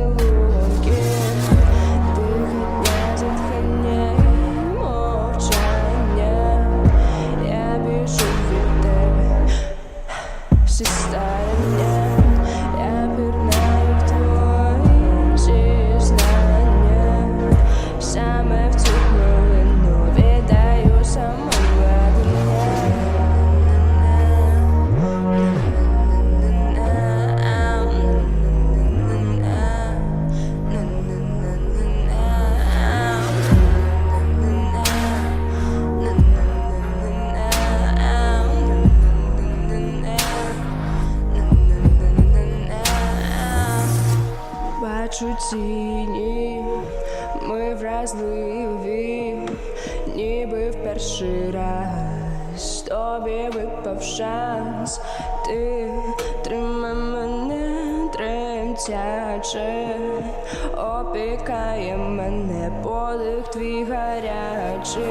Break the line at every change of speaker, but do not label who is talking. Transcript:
You. Бачу тіні, ми вразливі, ніби в перший раз. Тобі випав шанс, ти тримай мене тремтяче, опікає мене подих твій гарячий,